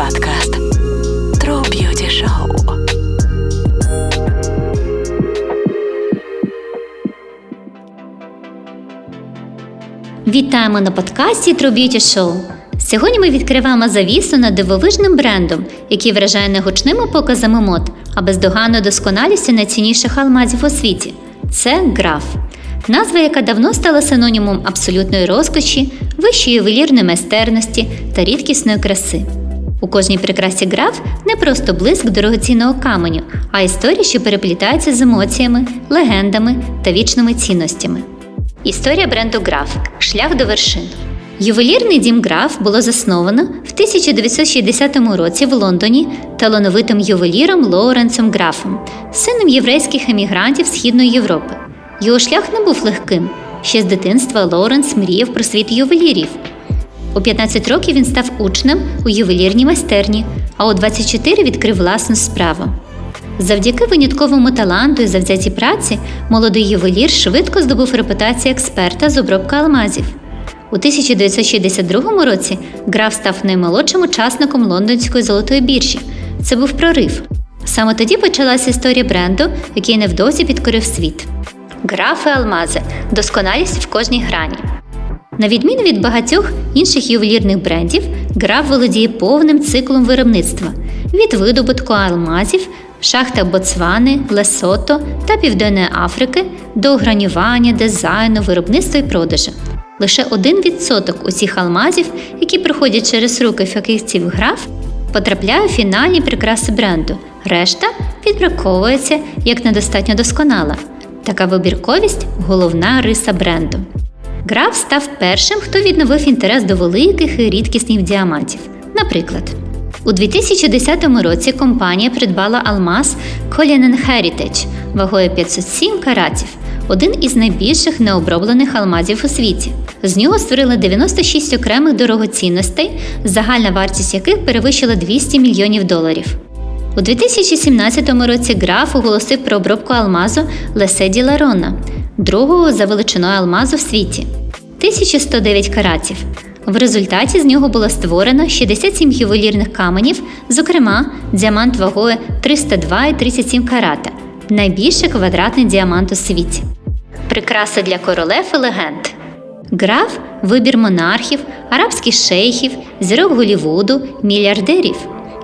подкаст True Beauty Show. Вітаємо на подкасті True Beauty Show. Сьогодні ми відкриваємо завісу над дивовижним брендом, який вражає не гучними показами мод, а бездоганною досконалістю найцінніших алмазів у світі. Це граф. Назва, яка давно стала синонімом абсолютної розкоші, вищої ювелірної майстерності та рідкісної краси. У кожній прикрасі граф не просто блиск дорогоцінного каменю, а історія, що переплітається з емоціями, легендами та вічними цінностями. Історія бренду Граф Шлях до вершин. Ювелірний дім Граф було засновано в 1960 році в Лондоні талановитим ювеліром Лоуренсом Графом, сином єврейських емігрантів Східної Європи. Його шлях не був легким. Ще з дитинства Лоуренс мріяв про світ ювелірів. У 15 років він став учнем у ювелірній майстерні, а у 24 відкрив власну справу. Завдяки винятковому таланту і завзятій праці молодий ювелір швидко здобув репутацію експерта з обробки алмазів. У 1962 році граф став наймолодшим учасником лондонської золотої біржі. Це був прорив. Саме тоді почалася історія бренду, який невдовзі підкорив світ. Графи алмази досконалість в кожній грані. На відміну від багатьох інших ювелірних брендів, граф володіє повним циклом виробництва від видобутку алмазів в шахтах Боцвани, Лесото та Південної Африки до гранювання, дизайну, виробництва і продажу. Лише 1% усіх алмазів, які проходять через руки фахівців граф, потрапляє у фінальні прикраси бренду. Решта відбраковується як недостатньо досконала. Така вибірковість головна риса бренду. Граф став першим, хто відновив інтерес до великих і рідкісних діамантів. Наприклад, у 2010 році компанія придбала алмаз Cullinan Heritage вагою 507 каратів, один із найбільших необроблених алмазів у світі. З нього створили 96 окремих дорогоцінностей, загальна вартість яких перевищила 200 мільйонів доларів. У 2017 році граф оголосив про обробку алмазу Леседі Ларона, другого за величиною алмазу в світі 1109 каратів. В результаті з нього було створено 67 ювелірних каменів, зокрема, діамант вагою 302,37 карата, найбільший квадратний діамант у світі. Прикраси для королев і легенд. Граф вибір монархів, арабських шейхів, зірок Голівуду, мільярдерів.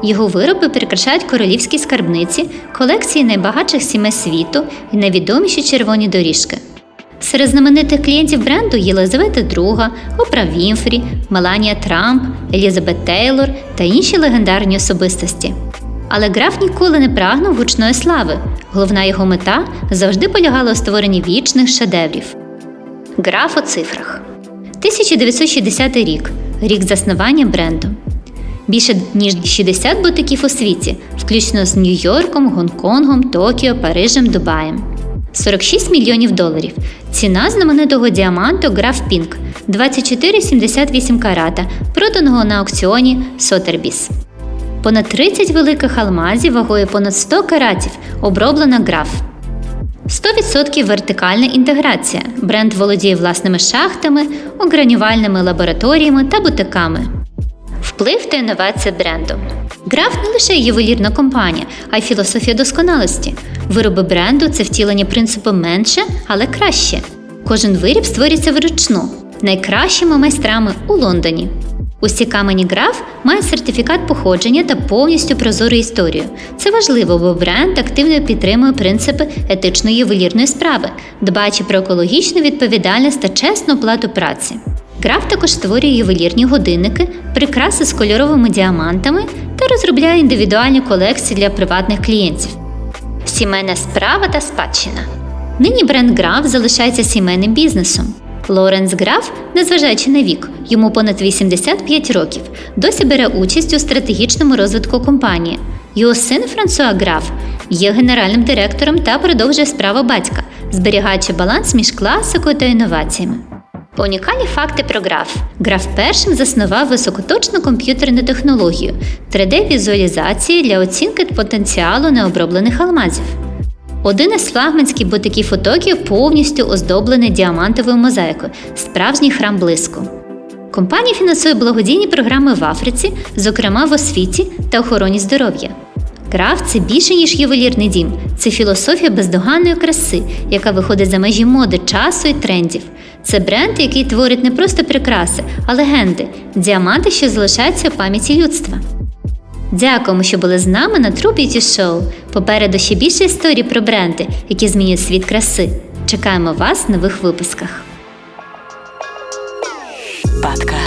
Його вироби прикрашають королівські скарбниці, колекції найбагатших сімей світу і найвідоміші червоні доріжки. Серед знаменитих клієнтів бренду Єлизавета II, Опра Вінфрі, Меланія Трамп, Елізабет Тейлор та інші легендарні особистості. Але граф ніколи не прагнув гучної слави. Головна його мета завжди полягала у створенні вічних шедеврів. Граф у цифрах 1960 рік рік заснування бренду. Більше ніж 60 бутиків у світі, включно з Нью-Йорком, Гонконгом, Токіо, Парижем, Дубаєм. 46 мільйонів доларів. Ціна знаменитого діаманту Граф Пінк 24,78 карата, проданого на аукціоні Сотербіс. Понад 30 великих алмазів вагою понад 100 каратів оброблена граф. 100% вертикальна інтеграція. Бренд володіє власними шахтами, огранювальними лабораторіями та бутиками. Вплив та інновація бренду. Граф не лише ювелірна компанія, а й філософія досконалості. Вироби бренду це втілення принципу менше, але краще. Кожен виріб створюється вручну, найкращими майстрами у Лондоні. Усі камені граф мають сертифікат походження та повністю прозору історію. Це важливо, бо бренд активно підтримує принципи етичної ювелірної справи, дбаючи про екологічну відповідальність та чесну оплату праці. Граф також створює ювелірні годинники, прикраси з кольоровими діамантами та розробляє індивідуальні колекції для приватних клієнтів. Сімейна справа та спадщина. Нині бренд Граф залишається сімейним бізнесом. Лоренс Граф, незважаючи на вік, йому понад 85 років, досі бере участь у стратегічному розвитку компанії. Його син Франсуа Граф є генеральним директором та продовжує справу батька, зберігаючи баланс між класикою та інноваціями. Унікальні факти про граф. Граф першим заснував високоточну комп'ютерну технологію 3D-візуалізації для оцінки потенціалу необроблених алмазів. Один із флагманських бутиків у Токіо повністю оздоблений діамантовою мозаїкою, справжній храм блиску. Компанія фінансує благодійні програми в Африці, зокрема в освіті та охороні здоров'я. Крафт це більше, ніж ювелірний дім. Це філософія бездоганної краси, яка виходить за межі моди, часу і трендів. Це бренд, який творить не просто прикраси, а легенди, діаманти, що залишаються у пам'яті людства. Дякуємо, що були з нами на True Beauty Show. Попереду ще більше історій про бренди, які змінюють світ краси. Чекаємо вас в нових випусках. Подкаст.